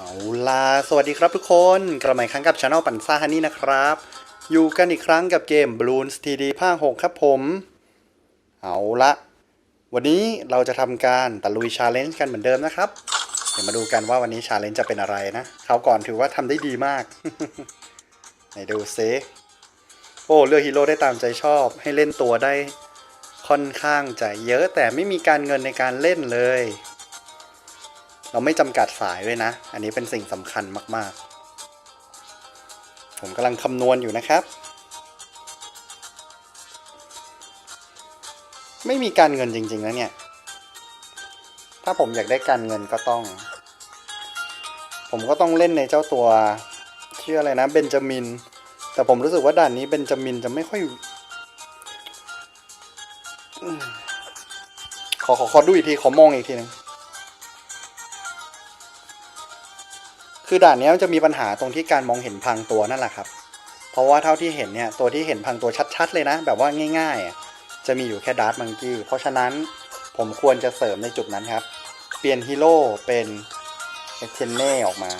เอาล่ะสวัสดีครับทุกคนกลับมาอีกครั้งกับช anel ปันซ่าฮันนี่นะครับ อยู่กันอีกครั้งกับเกม Balloons TD ภาค6ครับผม เอาละวันนี้เราจะทำการตะลุยชาเลนจ์กันเหมือนเดิมนะครับ เดี๋ยวมาดูกันว่าวันนี้ชาเลนจ์จะเป็นอะไรนะคราวก่อนถือว่าทำได้ดีมากไหนดูซิโอ้เลือกฮีโร่ได้ตามใจชอบ ให้เล่นตัวได้ค่อนข้างจะเยอะแต่ไม่มีการเงินในการเล่นเลย เราไม่จำกัดสายด้วยนะ อันนี้เป็นสิ่งสำคัญมาก ๆ ผมกำลังคำนวณอยู่นะครับ ไม่มีการเงินจริงๆนะเนี่ย ถ้าผมอยากได้การเงินก็ต้อง ผมก็ต้องเล่นในเจ้าตัวชื่ออะไรนะเบนจามิน แต่ผมรู้สึกว่าด่านนี้เบนจามินจะไม่ค่อยขอขอขอดูอีกที ขอมองอีกทีหนึง คือด่านนี้มันจะมีปัญหาตรงที่การมองเห็นพังตัวนั่นแหละครับ เพราะว่าเท่าที่เห็นเนี่ยตัวที่เห็นพังตัวชัดๆเลยนะ แบบว่าง่ายๆ จะมีอยู่แค่ดาร์ m มังกี้เพราะฉะนั้นผมควรจะเสริมในจุดนั้นครับ เปลี่ยนฮีโร่เป็นเอเทนเน่ออกมา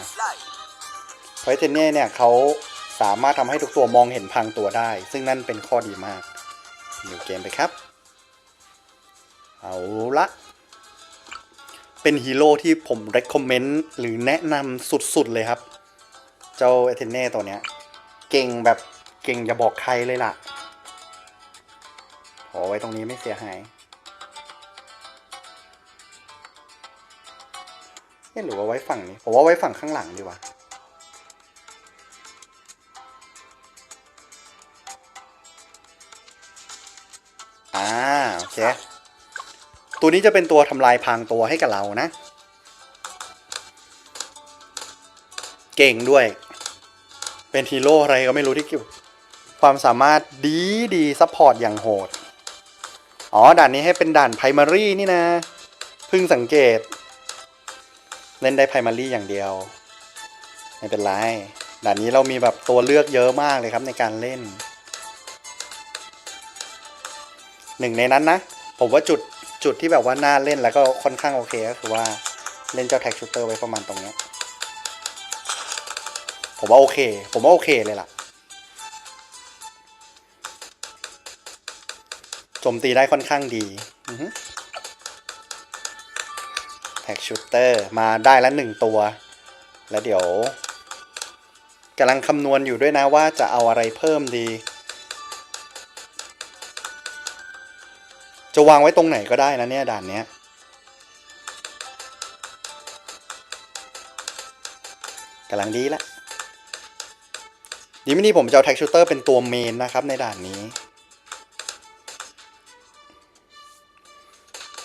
เพราะเอเทนเน่เนี่ยเขาสามารถทำให้ทุกตัวมองเห็นพังตัวได้ ซึ่งนั่นเป็นข้อดีมากอยู่เกมไปครับ เอาละ เป็นฮีโร่ที่ผม recommend หรือแนะนำสุดๆเลยครับ เจ้าเอเทนเน่ตัวเนี้ย เก่งแบบเก่งอย่าบอกใครเลยล่ะขอไว้ตรงนี้ไม่เสียหายเอ๊ะหรือว่าไว้ฝั่งนี้ ผมว่าไว้ฝั่งข้างหลังดีกว่าอ่าโอเค ตัวนี้จะเป็นตัวทำลายพางตัวให้กับเรานะ เก่งด้วย เป็นฮีโร่อะไรก็ไม่รู้ที่เกี่ยวความสามารถดีดีซัพพอร์ตอย่างโหด อ๋อ ด่านนี้ให้เป็นด่านไพมารีนี่นะเพิ่งสังเกต เล่นได้ไพมารีอย่างเดียว ไม่เป็นไร ด่านนี้เรามีแบบตัวเลือกเยอะมากเลยครับในการเล่น หนึ่งในนั้นนะ ผมว่าจุด จุดที่แบบว่าน่าเล่นแล้วก็ค่อนข้างโอเคก็คือว่าเล่นเจ้าแท็กชูเตอร์ไว้ประมาณตรงเนี้ยผมว่าโอเค ผมว่าโอเคเลยล่ะโจมตีได้ค่อนข้างดีแท็กชูเตอร์มาได้แล้วหนึ่งตัว แล้วเดี๋ยวกำลังคำนวณอยู่ด้วยนะว่าจะเอาอะไรเพิ่มดี จะวางไว้ตรงไหนก็ได้นะเนี่ยด่านเนี้ยกำลังดีละดีไม่ดีผมจะเอาแท็กชูเตอร์เป็นตัวเมนนะครับในด่านนี้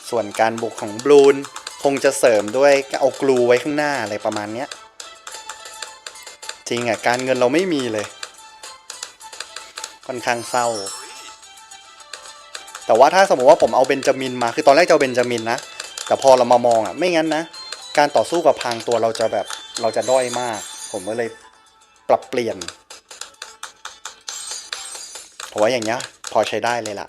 ส่วนการบุกของบลูนคงจะเสริมด้วยเอากลูไว้ข้างหน้าอะไรประมาณเนี้ย จริงอะ การเงินเราไม่มีเลย ค่อนข้างเศร้า แต่ว่าถ้าสมมติว่าผมเอาเบนจามินมา คือตอนแรกจะเอาเบนจามินนะ แต่พอเรามามองอะ ไม่งั้นนะ การต่อสู้กับพรางตัวเราจะแบบ เราจะด้อยมาก ผมก็เลยปรับเปลี่ยนผมว่าอย่างเงี้ยพอใช้ได้เลยล่ะ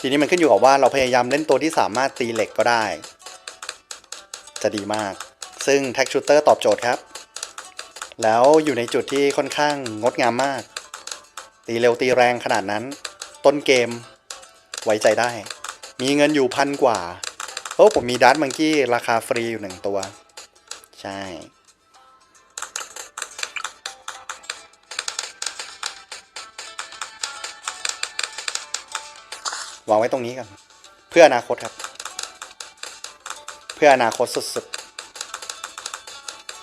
ทีนี้มันขึ้นอยู่กับว่าเราพยายามเล่นตัวที่สามารถตีเหล็กก็ได้ จะดีมาก ซึ่งแท็กชูเตอร์ตอบโจทย์ครับ แล้วอยู่ในจุดที่ค่อนข้างงดงามมาก ตีเร็วตีแรงขนาดนั้น ต้นเกม ไว้ใจได้ มีเงินอยู่พันกว่าโอ้ผมมีดัตมังกี้ราคาฟรีอยู่หนึ่งตัว ใช่ วางไว้ตรงนี้กัน เพื่ออนาคตครับ เพื่ออนาคตสุด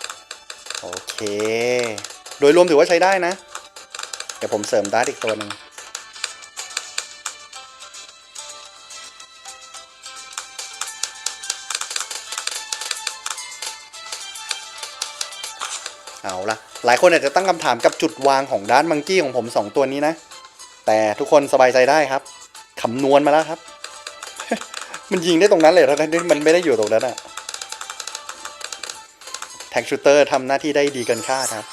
ๆ โอเค โดยรวมถือว่าใช้ได้นะ เดี๋ยวผมเสริมดัตอีกตัวหนึ่ง เอาละหลายคนอาจจะตั้งคำถามกับจุดวางของด้านมังกี้ของผมสองตัวนี้นะ แต่ทุกคนสบายใจได้ครับคำนวณมาแล้วครับ มันยิงได้ตรงนั้นเลยทั้งที่มันไม่ได้อยู่ตรงนั้นอะแท็กชูเตอร์ทำหน้าที่ได้ดีเกินคาดครับ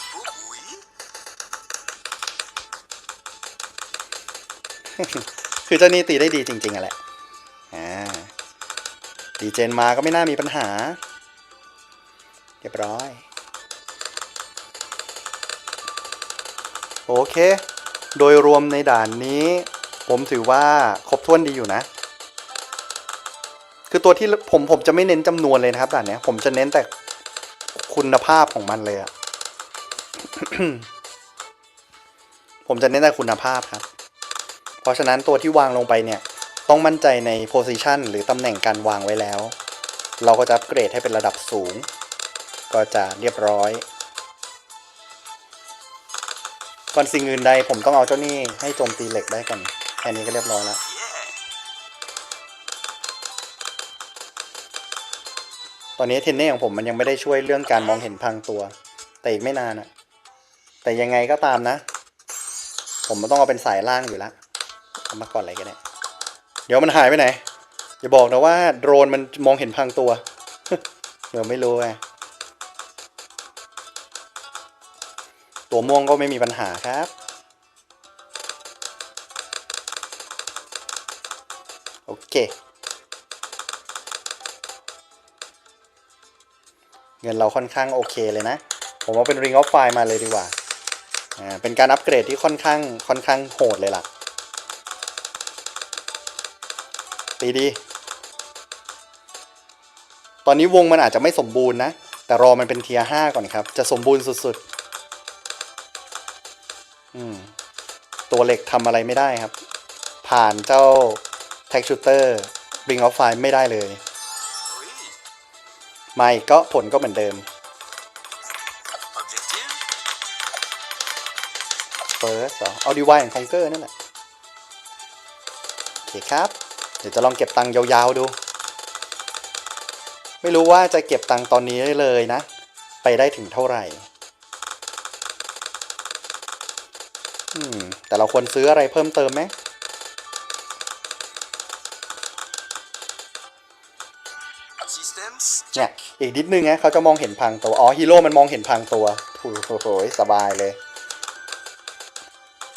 คือเจ้านี่ตีได้ดีจริงๆอะแหละอ่าดีเจนมาก็ไม่น่ามีปัญหา เรียบร้อย โอเค โดยรวมในด่านนี้ ผมถือว่าครบถ้วนดีอยู่นะ คือตัวที่ผมผมจะไม่เน้นจำนวนเลยนะครับด่านเนี้ยผมจะเน้นแต่คุณภาพของมันเลยอะผมจะเน้นแต่คุณภาพครับ เพราะฉะนั้นตัวที่วางลงไปเนี่ย ต้องมั่นใจในโพซิชันหรือตำแหน่งการวางไว้แล้ว เราก็จะอัปเกรดให้เป็นระดับสูง ก็จะเรียบร้อย ก่อนสิ่งอื่นใดผมต้องเอาเจ้านี่ให้โจมตีเหล็กได้ก่อนแค่นี้ก็เรียบร้อยแล้วตอนนี้เทนเน่ของผมมันยังไม่ได้ช่วยเรื่องการมองเห็นพังตัว แต่อีกไม่นานอะแต่ยังไงก็ตามนะ ผมมันต้องเอาเป็นสายล่างอยู่แล้วเอามาก่อนอะไรกันเนี่ยเดี๋ยวมันหายไปไหนอย่าบอกนะว่าโดรนมันมองเห็นพังตัว เดี๋ยวไม่รู้ไง ตัวม่วงก็ไม่มีปัญหาครับ โอเค เงินเราค่อนข้างโอเคเลยนะ ผมว่าเป็น Ring of Fire มาเลยดีกว่า อ่า เป็นการอัปเกรดที่ค่อนข้างค่อนข้างโหดเลยล่ะ ตีดี ตอนนี้วงมันอาจจะไม่สมบูรณ์นะ แต่รอมันเป็นเทียห้าก่อนครับ จะสมบูรณ์สุดๆ ตัวเหล็กทำอะไรไม่ได้ครับ ผ่านเจ้า Tag Shooter Ring of Fire ไม่ได้เลยไม่ก็ผลก็เหมือนเดิมเฟิร์สเหรอเอาดีวายของคองเกอร์นั่นแหละ โอเคครับ เดี๋ยวจะลองเก็บตังค์ยาวๆดู ไม่รู้ว่าจะเก็บตังค์ตอนนี้ได้เลยนะ ไปได้ถึงเท่าไหร่ อืม แต่เราควรซื้ออะไรเพิ่มเติมไหม Systems เนี่ยอีกนิดนึงนะเขาจะมองเห็นพังตัว อ๋อฮีโร่มันมองเห็นพังตัวโอ้โหสบายเลย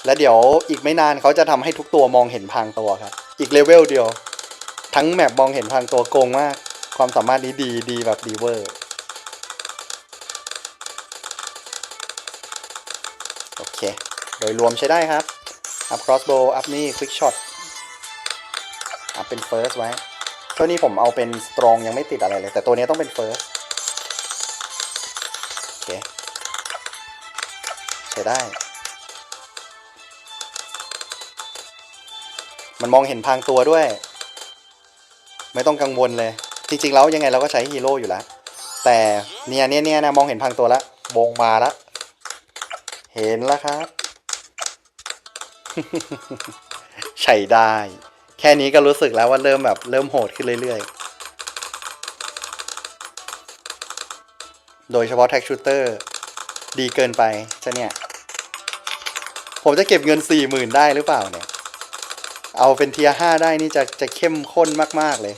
แล้วเดี๋ยวอีกไม่นานเขาจะทำให้ทุกตัวมองเห็นพังตัวครับ อีกเลเวลเดียว ทั้งแมปมองเห็นพังตัวโกงมาก ความสามารถนี้ดีดีแบบดีเวอร์ ดยรวมใช้ได้ครับ อัพ crossbow อัพนี่ quick shot อัพเป็น first ไว้ตัวนี้ผมเอาเป็น strong ยังไม่ติดอะไรเลย แต่ตัวนี้ต้องเป็น first โอเคใช้ได้ มันมองเห็นพางตัวด้วย ไม่ต้องกังวลเลย จริงๆแล้วยังไงเราก็ใช้ฮีโร่อยู่แล้ว แต่เนี่ยเนี่ยเนี่ยนะมองเห็นพางตัวแล้ววงมาแล้วเห็นแล้วครับ ใช้ได้ แค่นี้ก็รู้สึกแล้วว่าเริ่มแบบเริ่มโหดขึ้นเรื่อยๆ โดยเฉพาะแท็กชูเตอร์ดีเกินไปจะเนี่ย ผมจะเก็บเงินสี่หมื่นได้หรือเปล่าเนี่ย เอาเป็นเทียห้าได้นี่จะจะเข้มข้นมากๆเลย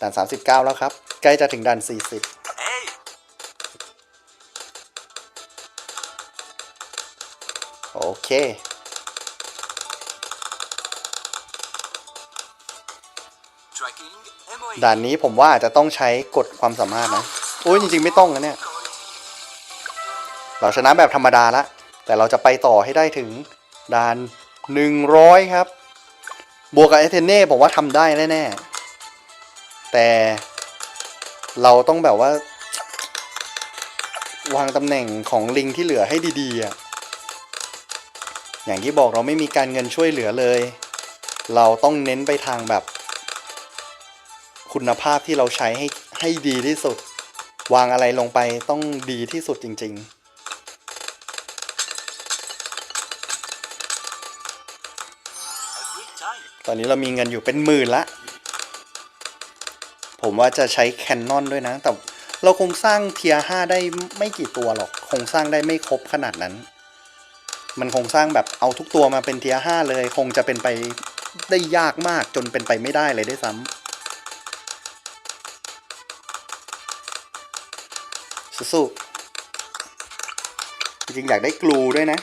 ด่านสามสิบเก้าแล้วครับ ใกล้จะถึงด่านสี่สิบโอเค ด่านนี้ผมว่าอาจจะต้องใช้กฎความสามารถนะโอ้ยจริง ๆ ไม่ต้องนะเนี่ย เราชนะแบบธรรมดาละ แต่เราจะไปต่อให้ได้ถึงด่านหนึ่งร้อยครับ บวกกับเอเทเน่ผมว่าทำได้แน่ๆ แต่เราต้องแบบว่า วางตำแหน่งของลิงที่เหลือให้ดีๆอะอย่างที่บอกเราไม่มีการเงินช่วยเหลือเลย เราต้องเน้นไปทางแบบ คุณภาพที่เราใช้ให้ให้ดีที่สุด วางอะไรลงไปต้องดีที่สุดจริง ๆตอนนี้เรามีเงินอยู่เป็นหมื่นละ ผมว่าจะใช้แคนนอนด้วยนะ แต่เราคงสร้างเทียห้าได้ไม่กี่ตัวหรอก คงสร้างได้ไม่ครบขนาดนั้น มันคงสร้างแบบเอาทุกตัวมาเป็นเทียห้าเลย คงจะเป็นไปได้ยากมากจนเป็นไปไม่ได้เลยด้วยซ้ำ สู้จริงอยากได้กลูด้วยนะ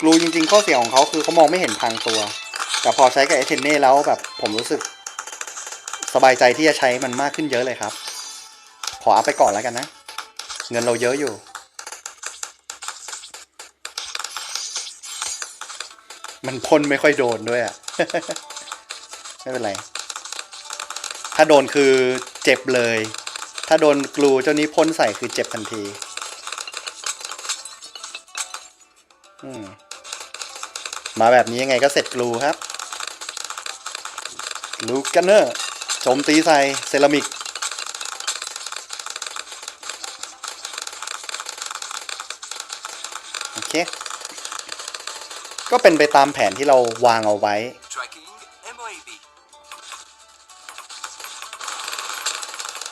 กลูจริงๆ ข้อเสียของเขาคือเขามองไม่เห็นทางตัว แต่พอใช้กับเอเทนเน่แล้วแบบผมรู้สึก สบายใจที่จะใช้มันมากขึ้นเยอะเลยครับ ขออัพไปก่อนแล้วกันนะ เงินเราเยอะอยู่ มันพ่นไม่ค่อยโดนด้วยอะไม่เป็นไร ถ้าโดนคือเจ็บเลย ถ้าโดนกลูเจ้านี้พ่นใส่คือเจ็บทันทีอืมมาแบบนี้ยังไงก็เสร็จกลูครับ ลูกันเนอร์โจมตีใส่เซรามิก โอเค ก็เป็นไปตามแผนที่เราวางเอาไว้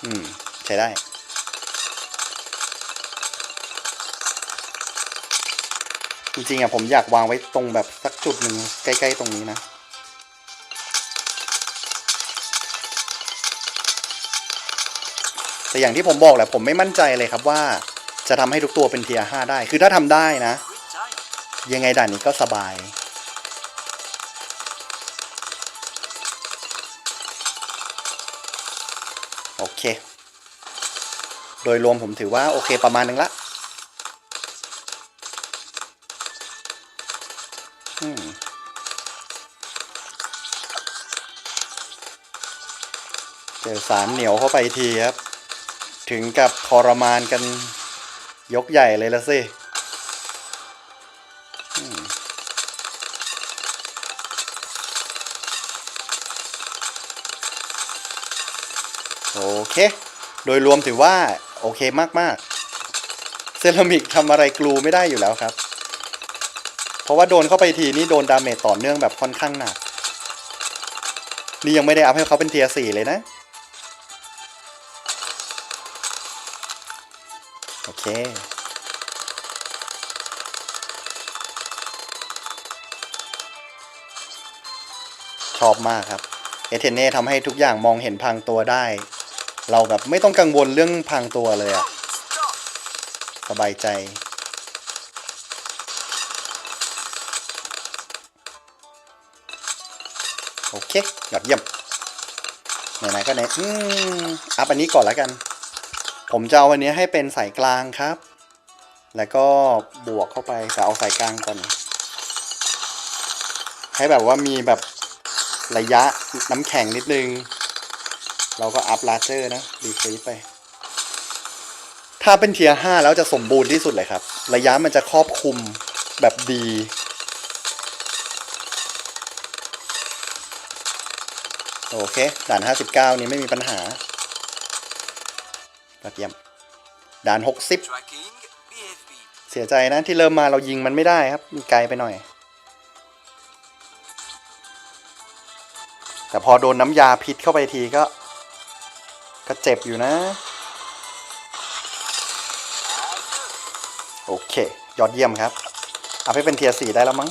อืม ใช้ได้ จริงๆอะผมอยากวางไว้ตรงแบบสักจุดหนึ่งใกล้ ๆ ตรงนี้นะ แต่อย่างที่ผมบอกแหละผมไม่มั่นใจเลยครับว่าจะทำให้ทุกตัวเป็นเทียห้าได้ คือถ้าทำได้นะ ยังไงด่านนี้ก็สบาย โอเค โดยรวมผมถือว่าโอเคประมาณหนึ่งละอืมเจอสารเหนียวเข้าไปทีครับ ถึงกับทรมานกันยกใหญ่เลยละสิ เค โดยรวมถือว่าโอเคมากๆ เซรามิกทำอะไรกลูไม่ได้อยู่แล้วครับ เพราะว่าโดนเข้าไปทีนี่โดนดาเมจต่อเนื่องแบบค่อนข้างหนัก นี่ยังไม่ได้อัพให้เขาเป็นเทียร์สี่เลยนะ โอเคชอบมากครับ เอเทเน่ทำให้ทุกอย่างมองเห็นพังตัวได้ เราแบบไม่ต้องกังวลเรื่องพังตัวเลยอะสบายใจ โอเคยอดเยี่ยมไหนๆก็ไหนอืมอัพอันนี้ก่อนแล้วกัน ผมจะเอาอันนี้ให้เป็นสายกลางครับ แล้วก็บวกเข้าไปแต่เอาสายกลางก่อน ให้แบบว่ามีแบบระยะน้ำแข็งนิดนึง เราก็อัพลาเจอร์นะรีฟรีไป ถ้าเป็นเทียร์ห้าแล้วจะสมบูรณ์ที่สุดเลยครับ ระยะมันจะครอบคลุมแบบดี โอเค ด่าน 59 นี้ไม่มีปัญหายอดเยี่ยม ด่าน 60 เสียใจนะที่เริ่มมาเรายิงมันไม่ได้ครับมันไกลไปหน่อยแต่พอโดนน้ำยาพิษเข้าไปทีก็ ก็เจ็บอยู่นะ โอเค ยอดเยี่ยมครับ เอาให้เป็นเทียร์สี่ได้แล้วมั้ง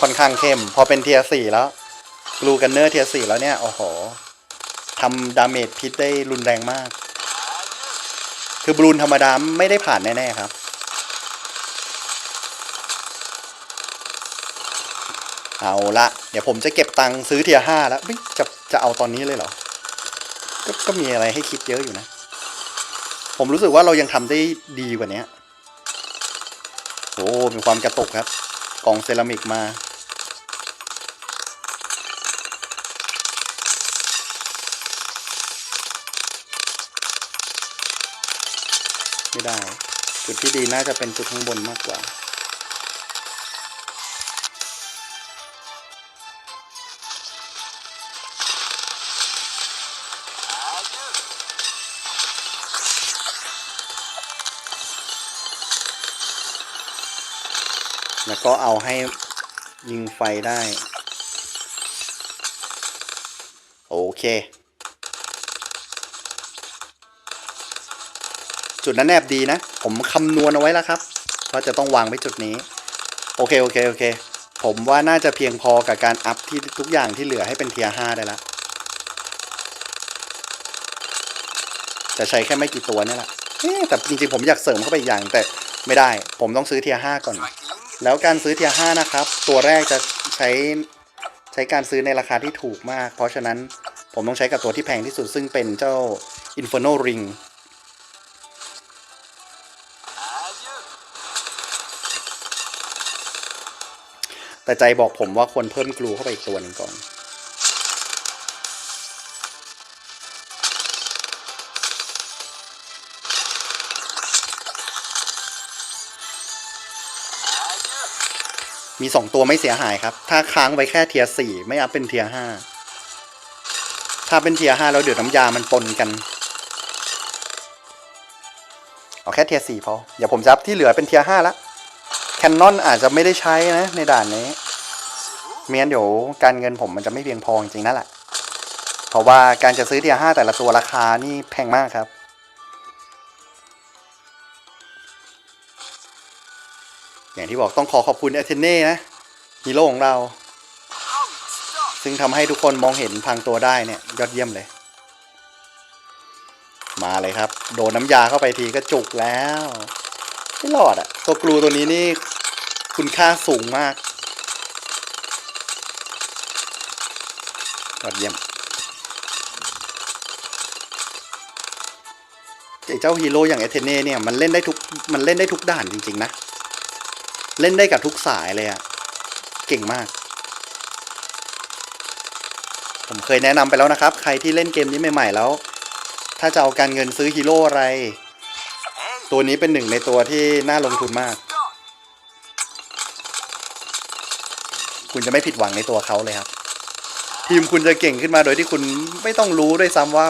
ค่อนข้างเข้ม พอเป็นเทียร์สี่แล้วกลูกันเนอร์เทียร์สี่แล้วเนี่ย โอ้โหทำดาเมจพิษได้รุนแรงมาก คือบลูนธรรมดาไม่ได้ผ่านแน่ ๆ ครับ เอาละเดี๋ยวผมจะเก็บตังค์ซื้อเทียห้าแล้วจะจะเอาตอนนี้เลยเหรอ ก็ก็มีอะไรให้คิดเยอะอยู่นะ ผมรู้สึกว่าเรายังทำได้ดีกว่านี้โอ้มีความกระตุกครับ กล่องเซรามิกมา ไม่ได้ จุดที่ดีน่าจะเป็นจุดข้างบนมากกว่า แล้วก็เอาให้ยิงไฟได้ โอเค จุดนั้นแนบดีนะ ผมคำนวณเอาไว้แล้วครับว่าจะต้องวางไว้จุดนี้ โอเค โอเค โอเค ผมว่าน่าจะเพียงพอกับการอัพที่ทุกอย่างที่เหลือให้เป็นเทียร์ห้าได้และจะใช้แค่ไม่กี่ตัวนี่แหละแต่จริงๆผมอยากเสริมเข้าไปอีกอย่างแต่ไม่ได้ ผมต้องซื้อเทียร์ห้าก่อน แล้วการซื้อเทียห้านะครับ ตัวแรกจะใช้ใช้การซื้อในราคาที่ถูกมาก เพราะฉะนั้นผมต้องใช้กับตัวที่แพงที่สุดซึ่งเป็นเจ้า Inferno Ring แต่ใจบอกผมว่าควรเพิ่มกลูเข้าไปอีกตัวหนึ่งก่อน มีสองตัวไม่เสียหายครับ ถ้าค้างไว้แค่เทียสี่ไม่อัพเป็นเทียห้าถ้าเป็นเทียห้าแล้วเดี๋ยวน้ำยามันปนกัน เอาแค่เทียสี่พอ เดี๋ยวผมจะอัพที่เหลือเป็นเทียห้าละแคนนอนอาจจะไม่ได้ใช้นะในด่านนี้ C'est vous ไม่งั้นเดี๋ยวการเงินผมมันจะไม่เพียงพอจริงๆนั่นแหละ เพราะว่าการจะซื้อเทียห้าแต่ละตัวราคานี่แพงมากครับ อย่างที่บอกต้องขอขอบคุณเอเทเน่นะฮีโร่ของเรา ซึ่งทำให้ทุกคนมองเห็นพังตัวได้เนี่ย ยอดเยี่ยมเลย มาเลยครับ โดนน้ำยาเข้าไปทีก็จุกแล้วไม่รอดอะตัวกลูตัวนี้นี่คุณค่าสูงมาก ยอดเยี่ยมไอเจ้าฮีโร่อย่างเอเทเน่เนี่ยมันเล่นได้ทุกมันเล่นได้ทุกด่านจริง ๆ นะ เล่นได้กับทุกสายเลยอะเก่งมาก ผมเคยแนะนำไปแล้วนะครับ ใครที่เล่นเกมนี้ใหม่ๆแล้ว ถ้าจะเอาการเงินซื้อฮีโร่อะไร ตัวนี้เป็นหนึ่งในตัวที่น่าลงทุนมาก คุณจะไม่ผิดหวังในตัวเขาเลยครับ ทีมคุณจะเก่งขึ้นมาโดยที่คุณไม่ต้องรู้ด้วยซ้ำว่า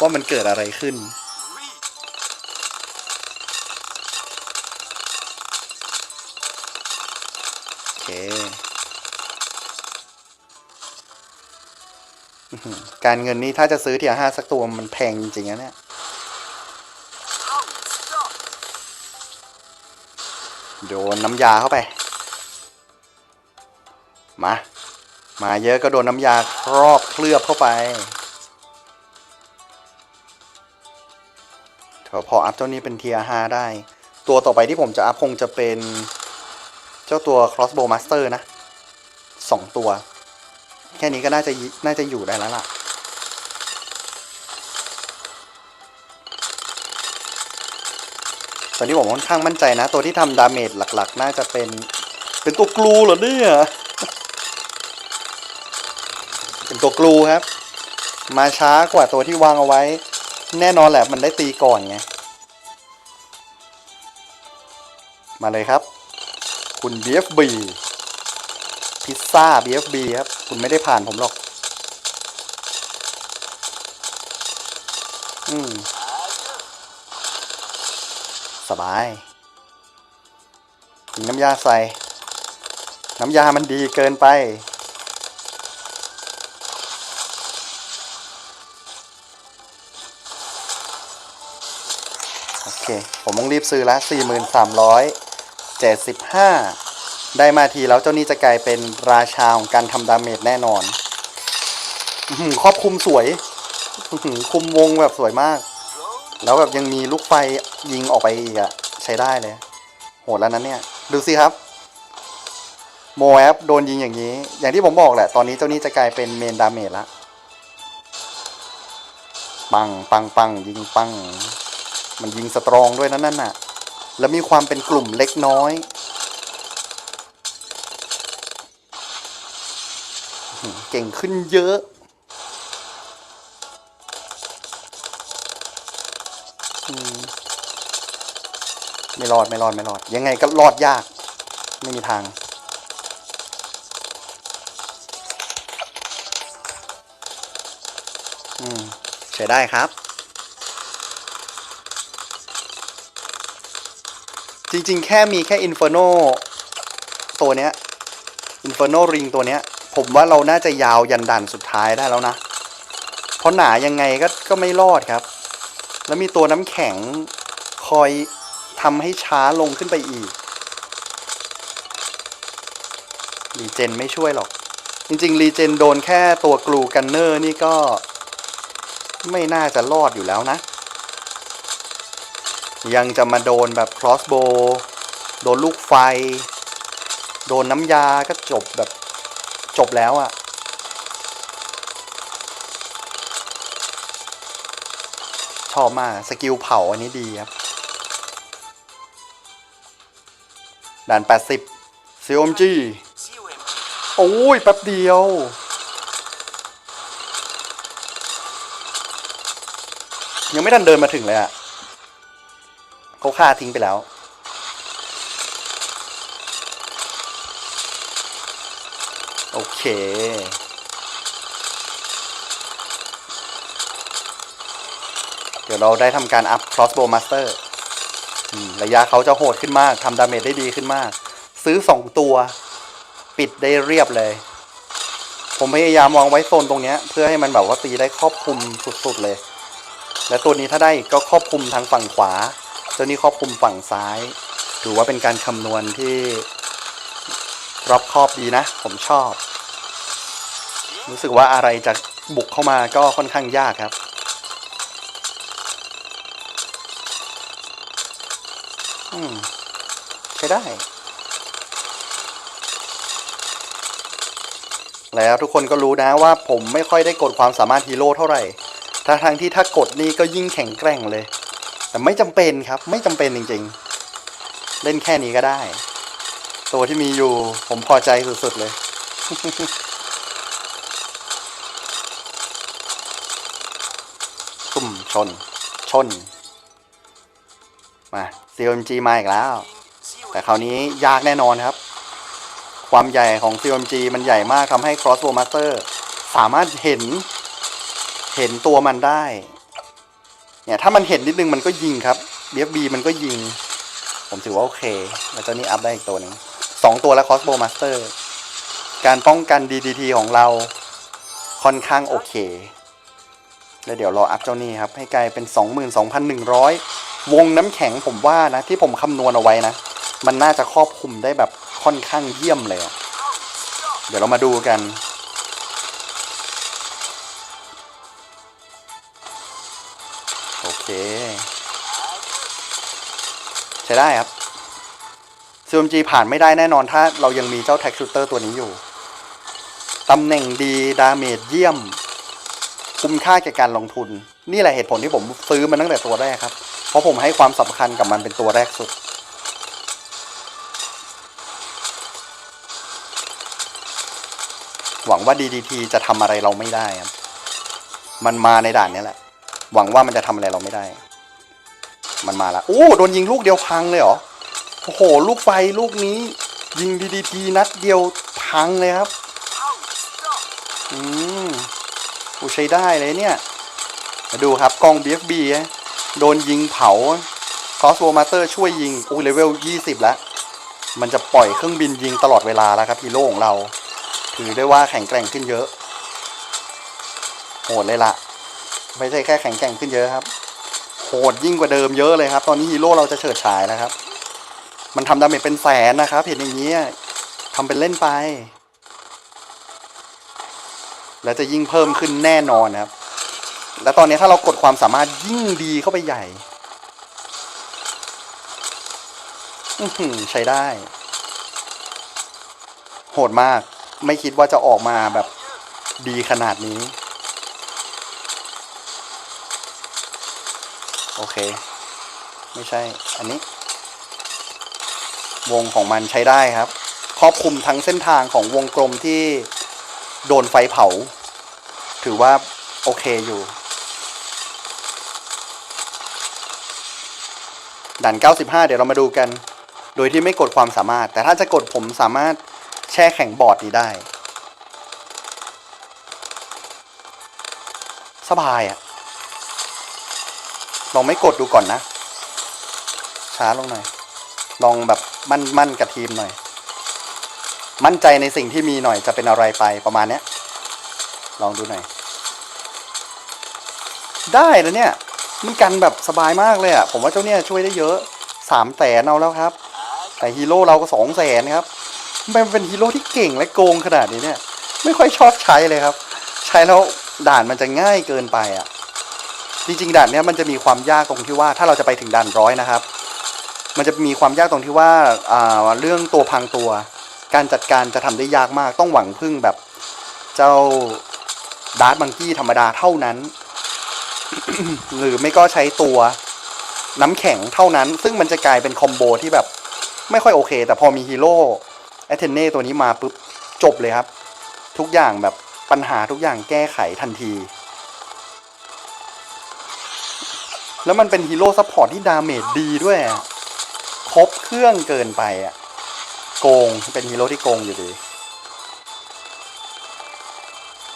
ว่ามันเกิดอะไรขึ้น การเงินนี้ถ้าจะซื้อเทียร์ห้าสักตัวมันแพงจริงๆนะเนี่ย โดนน้ำยาเข้าไป มา มาเยอะก็โดนน้ำยาครอบเคลือบเข้าไปเดี๋ยวพออัพเจ้านี้เป็นเทียร์5ได้ ตัวต่อไปที่ผมจะอัพคงจะเป็น เจ้าตัว crossbow master นะสองตัว แค่นี้ก็น่าจะน่าจะอยู่ได้แล้วล่ะ ตอนนี้ผมค่อนข้างมั่นใจนะ ตัวที่ทำดาเมจหลักๆ น่าจะเป็น เป็นตัวกลูเหรอเนี่ย เป็นตัวกลูครับ มาช้ากว่าตัวที่วางเอาไว้ แน่นอนแหละมันได้ตีก่อนไง มาเลยครับ คุณ BFB พิซซ่า BFB ครับ คุณไม่ได้ผ่านผมหรอก อืม สบายน้ำยาใส่ น้ำยามันดีเกินไป โอเค ผมต้องรีบซื้อละสี่หมื่นสามร้อย 75 ได้มาทีแล้วเจ้านี้จะกลายเป็นราชาของการทำดาเมจแน่นอนหือครอบคุมสวยหือคุมวงแบบสวยมาก แล้วแบบยังมีลูกไฟยิงออกไปอีกอะใช้ได้เลย โหดแล้วนั้นเนี่ย ดูสิครับ โมแอฟโดนยิงอย่างนี้ อย่างที่ผมบอกแหละ ตอนนี้เจ้านี้จะกลายเป็นเมนดาเมจละปังปังปังยิงปัง มันยิงสตรองด้วยนั่นน่ะ แล้วมีความเป็นกลุ่มเล็กน้อย เก่งขึ้นเยอะ ไม่รอดไม่รอดไม่รอด ยังไงก็รอดยาก ไม่มีทางอืมใช้ได้ครับ จริงๆ แค่มีแค่ Inferno ตัวเนี้ย Inferno Ring ตัวเนี้ย ผมว่าเราน่าจะยาวยันด่านสุดท้ายได้แล้วนะ เพราะหนายังไงก็ก็ไม่รอดครับ แล้วมีตัวน้ำแข็งคอยทำให้ช้าลงขึ้นไปอีกรีเจนไม่ช่วยหรอก จริงๆรีเจนโดนแค่ตัวกลูกันเนอร์นี่ก็ ไม่น่าจะรอดอยู่แล้วนะ ยังจะมาโดนแบบ crossbow โดนลูกไฟ โดนน้ำยาก็จบแบบจบแล้วอะชอบมาก สกิลเผาอันนี้ดีครับ ด่าน 80 COMG โอ้ย แป๊บเดียว ยังไม่ทันเดินมาถึงเลยอะ เขาฆ่าทิ้งไปแล้ว โอเค เดี๋ยวเราได้ทำการอัพ crossbow master ระยะเขาจะโหดขึ้นมากทำดาเมจได้ดีขึ้นมาก ซื้อสองตัว ปิดได้เรียบเลย ผมพยายามวางไว้โซนตรงนี้เพื่อให้มันแบบว่าตีได้ครอบคลุมสุดๆเลย และตัวนี้ถ้าได้ก็ครอบคลุมทางฝั่งขวา ตัวนี้ครอบคลุมฝั่งซ้าย ถือว่าเป็นการคำนวณที่รอบครอบดีนะ ผมชอบ รู้สึกว่าอะไรจะบุกเข้ามาก็ค่อนข้างยากครับ อืม ใช้ได้ แล้วทุกคนก็รู้นะว่าผมไม่ค่อยได้กดความสามารถฮีโร่เท่าไหร่ถ้าทางที่ถ้ากดนี่ก็ยิ่งแข็งแกร่งเลย แต่ไม่จำเป็นครับ ไม่จำเป็นจริง ๆ เล่นแค่นี้ก็ได้ ตัวที่มีอยู่ผมพอใจสุดๆเลยตุ่มชน ชน มา CMG มาอีกแล้ว แต่คราวนี้ยากแน่นอนครับ ความใหญ่ของ CMG มันใหญ่มากทำให้ Crossbow Master สามารถเห็น เห็นตัวมันได้ เนี่ยถ้ามันเห็นนิดนึงมันก็ยิงครับ BFB มันก็ยิง ผมถือว่าโอเค แล้วเจ้านี้อัพได้อีกตัวหนึ่งสองตัวแล้ว Crossbow Master การป้องกัน DDT ของเราค่อนข้างโอเค แล้วเดี๋ยวรออัพเจ้านี้ครับ ให้กลายเป็น 22,100 วงน้ำแข็งผมว่านะ ที่ผมคำนวณเอาไว้นะ มันน่าจะครอบคลุมได้แบบค่อนข้างเยี่ยมเลย เดี๋ยวเรามาดูกัน เคใช้ได้ครับ CMG ผ่านไม่ได้แน่นอนถ้าเรายังมีเจ้าแท็กชูเตอร์ตัวนี้อยู่ ตำแหน่งดี ดาเมจเยี่ยม คุ้มค่าแก่การลงทุน นี่แหละเหตุผลที่ผมซื้อมันตั้งแต่ตัวแรกครับ เพราะผมให้ความสำคัญกับมันเป็นตัวแรกสุดหวังว่า DDT จะทำอะไรเราไม่ได้ครับ มันมาในด่านนี้แหละ หวังว่ามันจะทำอะไรเราไม่ได้ มันมาแล้วโอ้โดนยิงลูกเดียวพังเลยเหรอโอ้โห ลูกไฟลูกนี้ ยิง DDT นัดเดียวพังเลยครับ อืมกูใช้ได้เลยเนี่ย มาดูครับกอง BFB โดนยิงเผา Crossbow Master ช่วยยิงอู้เลเวล 20 แล้ว มันจะปล่อยเครื่องบินยิงตลอดเวลาแล้วครับฮีโร่ของเรา ถือได้ว่าแข็งแกร่งขึ้นเยอะ โหดเลยล่ะ ไม่ใช่แค่แข็งแกร่งขึ้นเยอะครับโหดยิ่งกว่าเดิมเยอะเลยครับ ตอนนี้ฮีโร่เราจะเฉิดฉายแล้วครับ มันทำดาเมจเป็นแสนนะครับ เห็นอย่างนี้ทำเป็นเล่นไป แล้วจะยิ่งเพิ่มขึ้นแน่นอนครับ และตอนนี้ถ้าเรากดความสามารถยิ่งดีเข้าไปใหญ่ใช้ได้ โหดมาก ไม่คิดว่าจะออกมาแบบดีขนาดนี้ โอเค ไม่ใช่ อันนี้ วงของมันใช้ได้ครับ ครอบคลุมทั้งเส้นทางของวงกลมที่โดนไฟเผา ถือว่าโอเคอยู่ ด่าน 95 เดี๋ยวเรามาดูกัน โดยที่ไม่กดความสามารถ แต่ถ้าจะกดผมสามารถแช่แข็งบอร์ดนี้ได้ สบายอะ ลองไม่กดดูก่อนนะ ช้าลงหน่อย ลองแบบมั่นมั่นกับทีมหน่อย มั่นใจในสิ่งที่มีหน่อยจะเป็นอะไรไปประมาณเนี้ย ลองดูหน่อย ได้แล้วเนี่ย มันกันแบบสบายมากเลยอะ่ะ ผมว่าเจ้าเนี่ยช่วยได้เยอะสามแสนเอาแล้วครับ แต่ฮีโร่เราก็สองแสนครับมันเป็นฮีโร่ที่เก่งและโกงขนาดนี้เนี่ย ไม่ค่อยชอบใช้เลยครับ ใช้แล้วด่านมันจะง่ายเกินไปอะ่ะ จริงๆด่านเนี้ยมันจะมีความยากตรงที่ว่าถ้าเราจะไปถึงด่านร้อยนะครับ มันจะมีความยากตรงที่ว่าาเรื่องตัวพังตัว การจัดการจะทำได้ยากมากต้องหวังพึ่งแบบเจ้าดาร์ตมังกี้ธรรมดาเท่านั้น หรือไม่ก็ใช้ตัวน้ำแข็งเท่านั้น ซึ่งมันจะกลายเป็นคอมโบที่แบบไม่ค่อยโอเค แต่พอมีฮีโร่แอเทนเน่ตัวนี้มาปุ๊บจบเลยครับ ทุกอย่างแบบปัญหาทุกอย่างแก้ไขทันที แล้วมันเป็นฮีโร่ซัพพอร์ตที่ดาเมจดีด้วย ครบเครื่องเกินไปอะ โกง เป็นฮีโร่ที่โกงอยู่ดี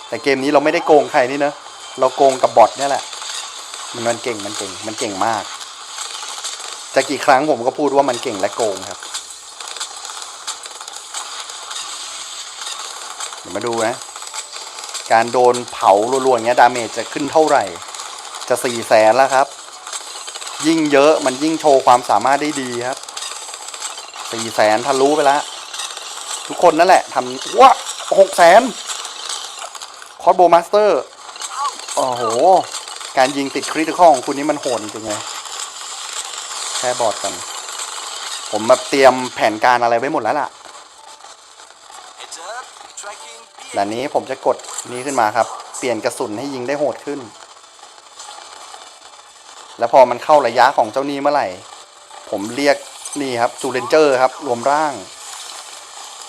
แต่เกมนี้เราไม่ได้โกงใครนี่เนอะเราโกงกับบอทเนี่ยแหละ มันเก่ง มันเก่ง มันเก่งมาก จะกี่ครั้งผมก็พูดว่ามันเก่งและโกงครับ เดี๋ยวมาดูนะ การโดนเผารัวๆอย่างเงี้ยดาเมจจะขึ้นเท่าไหร่ จะสี่แสนแล้วครับ ยิ่งเยอะมันยิ่งโชว์ความสามารถได้ดีครับสี่แสนทะลุไปแล้ว ทุกคนนั่นแหละทำว้าหกแสนคอร์โบมาสเตอร์โอ้โห การยิงติดคริติคอลของคุณนี่มันโหดจริงๆเลยแค่บอดกัน ผมแบบเตรียมแผนการอะไรไว้หมดแล้วล่ะ Heads up. Tracking ด่นี้ผมจะกดนี้ขึ้นมาครับ เปลี่ยนกระสุนให้ยิงได้โหดขึ้น แล้วพอมันเข้าระยะของเจ้านี้เมื่อไหร่ ผมเรียกนี่ครับจูเลนเจอร์ครับ รวมร่าง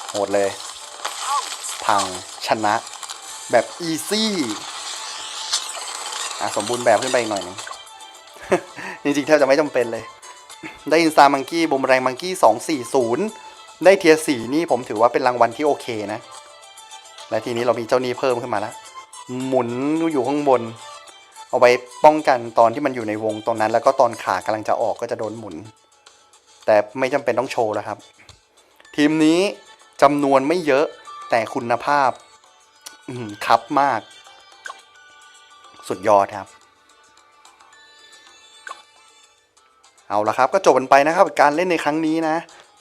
โหดเลย พังชนะ แบบอีซี่อะสมบูรณ์แบบขึ้นไปอีกหน่อยหนึงจริงๆแทบจะไม่จำเป็นเลย ได้อินสตามังกี้บูมแรงมังกี้สองสี่ศูนย์ได้เทียสี่นี่ผมถือว่าเป็นรางวัลที่โอเคนะ และทีนี้เรามีเจ้านี้เพิ่มขึ้นมาแล้ว หมุนอยู่ข้างบน เอาไว้ป้องกันตอนที่มันอยู่ในวงตรงนั้น แล้วก็ตอนขากำลังจะออกก็จะโดนหมุน แต่ไม่จำเป็นต้องโชว์แล้วครับ ทีมนี้จำนวนไม่เยอะแต่คุณภาพครับมาก สุดยอดครับ เอาละครับก็จบกันไปนะครับการเล่นในครั้งนี้นะ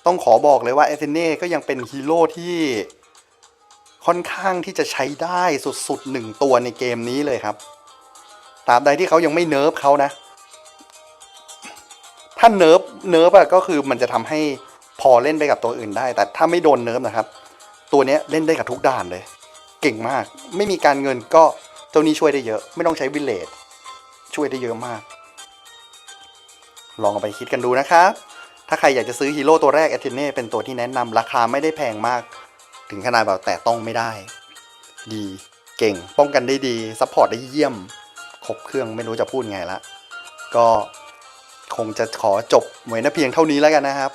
ต้องขอบอกเลยว่าเอเธเน่ก็ยังเป็นฮีโร่ที่ค่อนข้างที่จะใช้ได้สุดๆหนึ่งตัวในเกมนี้เลยครับ ตาบใดที่เขายังไม่เนิร์ฟเขานะ ถ้าเนิร์ฟเนิร์ฟอะก็คือมันจะทำให้พอเล่นไปกับตัวอื่นได้ แต่ถ้าไม่โดนเนิร์ฟนะครับ ตัวเนี้ยเล่นได้กับทุกด่านเลย เก่งมาก ไม่มีการเงินก็เจ้านี้ช่วยได้เยอะ ไม่ต้องใช้วิลเลจช่วยได้เยอะมาก ลองเอาไปคิดกันดูนะครับ ถ้าใครอยากจะซื้อฮีโร่ตัวแรกแอเทเน่เป็นตัวที่แนะนำราคาไม่ได้แพงมาก ถึงขนาดแบบแต่ต้องไม่ได้ ดี เก่ง ป้องกันได้ดี ซัพพอร์ตได้เยี่ยม ครบเครื่องไม่รู้จะพูดไงละ ก็คงจะขอจบไว้นะเพียงเท่านี้แล้วกันนะครับ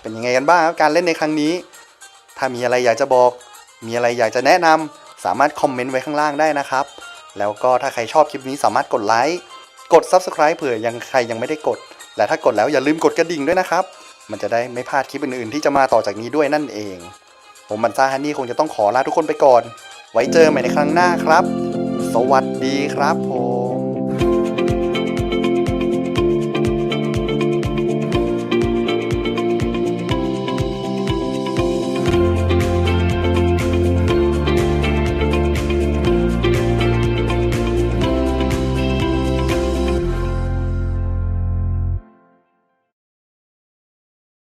เป็นยังไงกันบ้างครับการเล่นในครั้งนี้ ถ้ามีอะไรอยากจะบอก มีอะไรอยากจะแนะนำสามารถคอมเมนต์ไว้ข้างล่างได้นะครับ แล้วก็ถ้าใครชอบคลิปนี้สามารถกดไลค์กด Subscribe เผื่อยังใครยังไม่ได้กด และถ้ากดแล้วอย่าลืมกดกระดิ่งด้วยนะครับ มันจะได้ไม่พลาดคลิปอื่นๆ ที่จะมาต่อจากนี้ด้วยนั่นเอง ผมบันซ่าฮันนี่คงจะต้องขอลาทุกคนไปก่อน ไว้เจอใหม่ในครั้งหน้าครับ สวัสดีครับผม